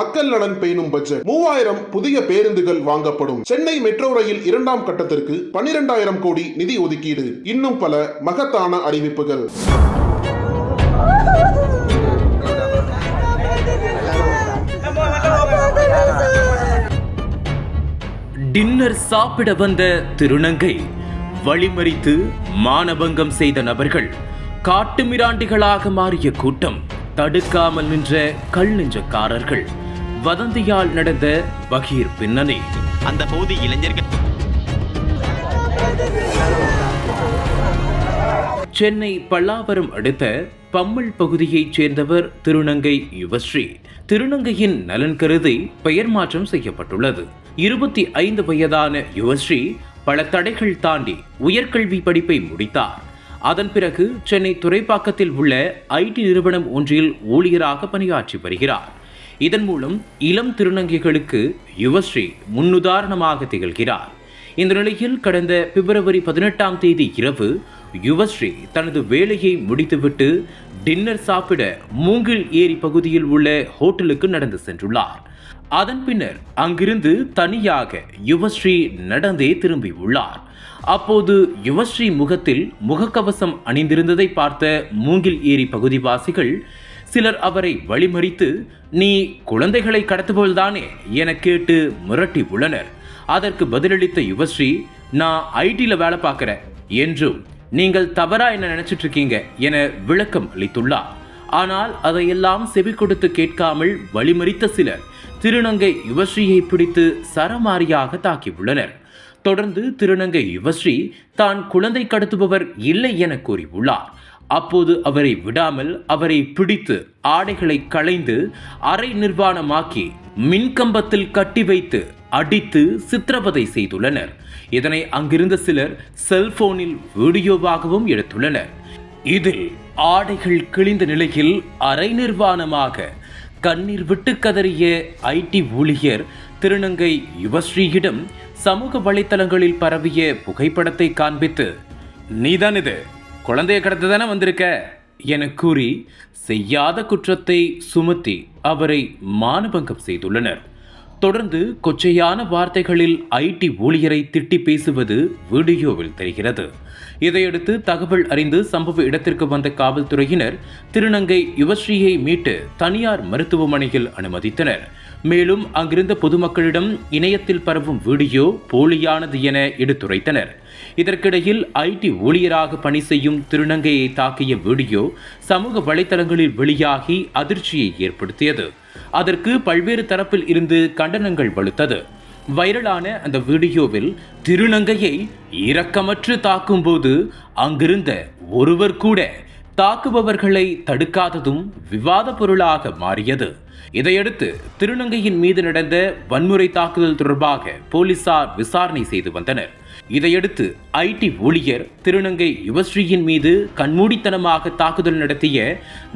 மக்கள் நலன் பேணும் பட்ஜெட் மூவாயிரம் புதிய பேருந்துகள் வாங்கப்படும். சென்னை மெட்ரோ ரயில் இரண்டாம் கட்டத்திற்கு பனிரெண்டாயிரம் கோடி நிதி ஒதுக்கீடு. இன்னும் பல மகத்தான அறிவிப்புகள். டின்னர் சாப்பிட வந்த திருநங்கை வழிமறித்து மானபங்கம் செய்த நபர்கள் காட்டுமிராண்டிகளாக மாறிய கூட்டம் தடுக்காமல் நின்ற கல் நெஞ்சக்காரர்கள். வதந்தியால் நடந்த பகீர் பின்னணி. அந்த பகுதி இளைஞர்கள். சென்னை பல்லாவரம் அடுத்த பம்மல் பகுதியைச் சேர்ந்தவர் திருநங்கை யுவஸ்ரீ. திருநங்கையின் நலன் கருதி பெயர் மாற்றம் செய்யப்பட்டுள்ளது. இருபத்தி ஐந்து வயதான யுவஸ்ரீ பல தடைகள் தாண்டி உயர்கல்வி படிப்பை முடித்தார். அதன் பிறகு சென்னை துறைப்பாக்கத்தில் உள்ள ஐடி நிறுவனம் ஒன்றில் ஊழியராக பணியாற்றி வருகிறார். இதன் மூலம் இளம் திருநங்கைகளுக்கு யுவஸ்ரீ முன்னுதாரணமாக திகழ்கிறார். இந்த நிலையில் கடந்த பிப்ரவரி பதினெட்டாம் தேதி இரவு யுவஸ்ரீ தனது வேலையை முடித்துவிட்டு டின்னர் சாப்பிட மூங்கில் ஏரி பகுதியில் உள்ள ஹோட்டலுக்கு நடந்து சென்றுள்ளார். அதன் பின்னர் அங்கிருந்து தனியாக யுவஸ்ரீ நடந்தே திரும்பியுள்ளார் அப்போது யுவஸ்ரீ முகத்தில் முகக்கவசம் அணிந்திருந்ததை பார்த்த மூங்கில் ஏரி பகுதிவாசிகள் சிலர் அவரை வழிமறித்து நீ குழந்தைகளை கடத்துபவள்தானே என கேட்டு மிரட்டி உள்ளனர். அதற்கு பதிலளித்த யுவஸ்ரீ நான் ஐடியில் வேலை பார்க்குறேன். என்றும் நீங்கள் தவறா என்ன நினைச்சிட்டு இருக்கீங்க என விளக்கம் அளித்துள்ளார். ஆனால் அதையெல்லாம் செவி கொடுத்து கேட்காமல் வழிமறித்த சிலர் திருநங்கை யுவஸ்ரீயை பிடித்து சரமாரியாக தாக்கியுள்ளனர் தொடர்ந்து திருநங்கை யுவஸ்ரீ தான் குழந்தை கடத்துபவர் இல்லை என கூறியுள்ளார். அப்போது அவரை விடாமல் அவரை பிடித்து ஆடைகளை களைந்து அரை நிர்வாணமாக்கி மின்கம்பத்தில் கட்டி வைத்து அடித்து சித்திரவதை செய்துள்ளனர். இதனை அங்கிருந்த சிலர் செல்போனில் வீடியோவாகவும் எடுத்துள்ளனர். இதில் ஆடைகள் கிழிந்த நிலையில் அரை நிர்வாணமாக கண்ணீர் விட்டு கதறிய ஐடி ஊழியர் திருநங்கை யுவஸ்ரீயிடம் சமூக வலைத்தளங்களில் பரவிய புகைப்படத்தை காண்பித்து நீதான் இது குழந்தைய கடத்த தானே வந்திருக்க? என கூறி செய்யாத குற்றத்தை சுமத்தி அவரை மானபங்கம் செய்துள்ளனர். தொடர்ந்து கொச்சையான வார்த்தைகளில் ஐடி ஊழியரை திட்டி பேசுவது வீடியோவில் தெரிகிறது. இதையடுத்து தகவல் அறிந்து சம்பவ இடத்திற்கு வந்த காவல்துறையினர் திருநங்கை யுவஸ்ரீயை மீட்டு தனியார் மருத்துவமனையில் அனுமதித்தனர். மேலும் அங்கிருந்த பொதுமக்களிடம் இணையத்தில் பரவும் வீடியோ போலியானது என எடுத்துரைத்தனர். இதற்கிடையில் ஐடி ஊழியராக பணி செய்யும் திருநங்கையை தாக்கிய வீடியோ சமூக வலைதளங்களில் வெளியாகி அதிர்ச்சியை ஏற்படுத்தியது. அதற்கு பல்வேறு தரப்பில் இருந்து கண்டனங்கள் வலுத்தது. வைரலான அந்த வீடியோவில் திருநங்கையை இரக்கமற்று தாக்கும்போது அங்கிருந்த ஒருவர் கூட தாக்குபவர்களை தடுக்காததும் விவாத பொருளாக மாறியது. இதையடுத்து திருநங்கையின் மீது நடந்த வன்முறை தாக்குதல் தொடர்பாக போலீசார் விசாரணை செய்து வந்தனர். இதையடுத்து ஐடி ஊழியர் திருநங்கை யுவஸ்ரீயின் மீது கண்மூடித்தனமாக தாக்குதல் நடத்திய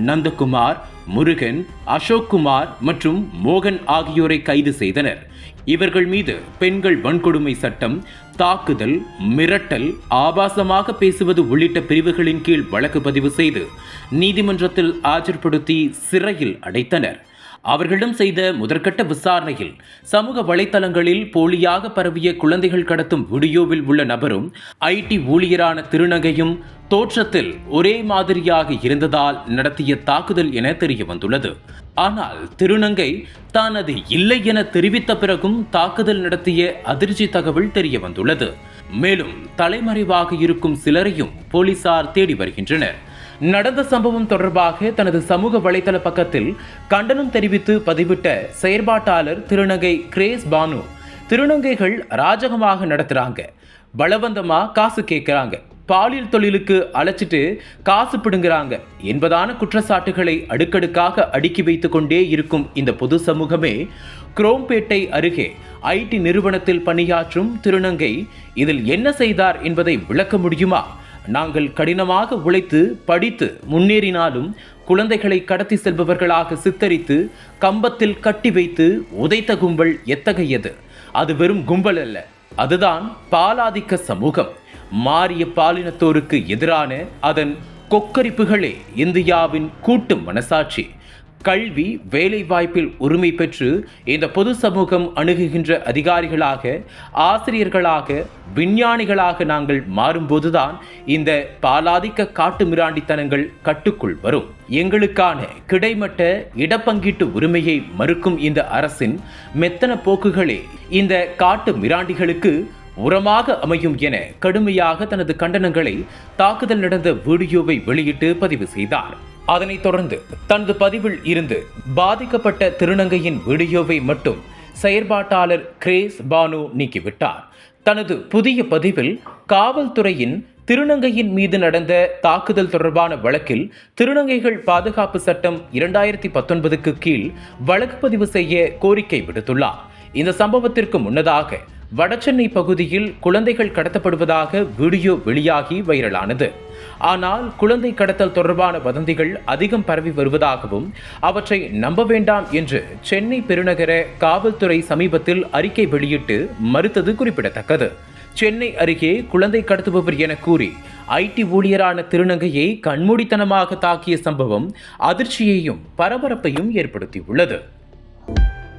நந்தகுமார் முருகன் அசோக் குமார் மற்றும் மோகன் ஆகியோரை கைது செய்தனர். இவர்கள் மீது பெண்கள் வன்கொடுமை சட்டம் தாக்குதல் மிரட்டல் ஆபாசமாக பேசுவது உள்ளிட்ட பிரிவுகளின் கீழ் வழக்கு பதிவு செய்து நீதிமன்றத்தில் ஆஜர்படுத்தி சிறையில் அடைத்தனர். அவர்களிடம் செய்த முதற்கட்ட விசாரணையில் சமூக வலைதளங்களில் போலியாக பரவிய குழந்தைகள் கடத்தும் வீடியோவில் உள்ள நபரும் ஐடி ஊழியரான திருநங்கையும் தோற்றத்தில் ஒரே மாதிரியாக இருந்ததால் நடத்திய தாக்குதல் என தெரிய வந்துள்ளது ஆனால் திருநங்கை தான் அது இல்லை என தெரிவித்த பிறகும் தாக்குதல் நடத்திய அதிர்ச்சி தகவல் தெரிய வந்துள்ளது மேலும் தலைமறைவாக இருக்கும் சிலரையும் போலீசார் தேடி வருகின்றனர். நடந்த சம்பவம் தொடர்பாக தனது சமூக வலைதள பக்கத்தில் கண்டனம் தெரிவித்து பதிவிட்ட செயற்பாட்டாளர் திருநங்கை கிரேஸ் பானு. திருநங்கைகள் ராஜகமாக நடத்துறாங்க. பலவந்தமா காசு கேட்குறாங்க பாலியல் தொழிலுக்கு அழைச்சிட்டு காசு பிடுங்குறாங்க. என்பதான குற்றச்சாட்டுகளை அடுக்கடுக்காக அடுக்கி வைத்து கொண்டே இருக்கும் இந்த பொது சமூகமே குரோம்பேட்டை அருகே ஐடி நிறுவனத்தில் பணியாற்றும் திருநங்கை இதில் என்ன செய்தார் என்பதை விளக்க முடியுமா? நாங்கள் கடினமாக உழைத்து படித்து முன்னேறினாலும் குழந்தைகளை கடத்தி செல்பவர்களாக சித்தரித்து கம்பத்தில் கட்டி வைத்து உதைத்த கும்பல் எத்தகையது? அது வெறும் கும்பல் அல்ல. அதுதான் பாலாதிக்க சமூகம். மாறிய பாலினத்தோருக்கு எதிரான அதன் கொக்கரிப்புகளே இந்தியாவின் கூட்டு மனசாட்சி. கல்வி வேலைவாய்ப்பில் உரிமை பெற்று இந்த பொது சமூகம் அணுகுகின்ற அதிகாரிகளாக ஆசிரியர்களாக விஞ்ஞானிகளாக நாங்கள் மாறும்போதுதான் இந்த பாலாதிக்க காட்டு மிராண்டித்தனங்கள் கட்டுக்குள் வரும். எங்களுக்கான கிடைமட்ட இடப்பங்கீட்டு உரிமையை மறுக்கும் இந்த அரசின் மெத்தன போக்குகளே இந்த காட்டு மிராண்டிகளுக்கு உரமாக அமையும் என கடுமையாக தனது கண்டனங்களை தாக்குதல் நடந்த வீடியோவை வெளியிட்டு பதிவு செய்தார். அதனைத் தொடர்ந்து தனது பதிவில் இருந்து பாதிக்கப்பட்ட திருநங்கையின் வீடியோவை மட்டும் செயற்பாட்டாளர் கிரேஸ் பானு நீக்கிவிட்டார். தனது புதிய பதிவில் காவல்துறையின் திருநங்கையின் மீது நடந்த தாக்குதல் தொடர்பான வழக்கில் திருநங்கைகள் பாதுகாப்பு சட்டம் இரண்டாயிரத்தி பத்தொன்பதுக்கு கீழ் வழக்கு பதிவு செய்ய கோரிக்கை விடுத்துள்ளார். இந்த சம்பவத்திற்கு முன்னதாக வடசென்னை பகுதியில் குழந்தைகள் கடத்தப்படுவதாக வீடியோ வெளியாகி வைரலானது. ஆனால் குழந்தை கடத்தல் தொடர்பான வதந்திகள் அதிகம் பரவி வருவதாகவும் அவற்றை நம்ப வேண்டாம் என்று சென்னை பெருநகர காவல்துறை சமீபத்தில் அறிக்கை வெளியிட்டு மறுத்தது குறிப்பிடத்தக்கது. சென்னை அருகே குழந்தை கடத்துபவர் என கூறி ஐடி ஊழியரான திருநங்கையை கண்மூடித்தனமாக தாக்கிய சம்பவம் அதிர்ச்சியையும் பரபரப்பையும் ஏற்படுத்தியுள்ளது.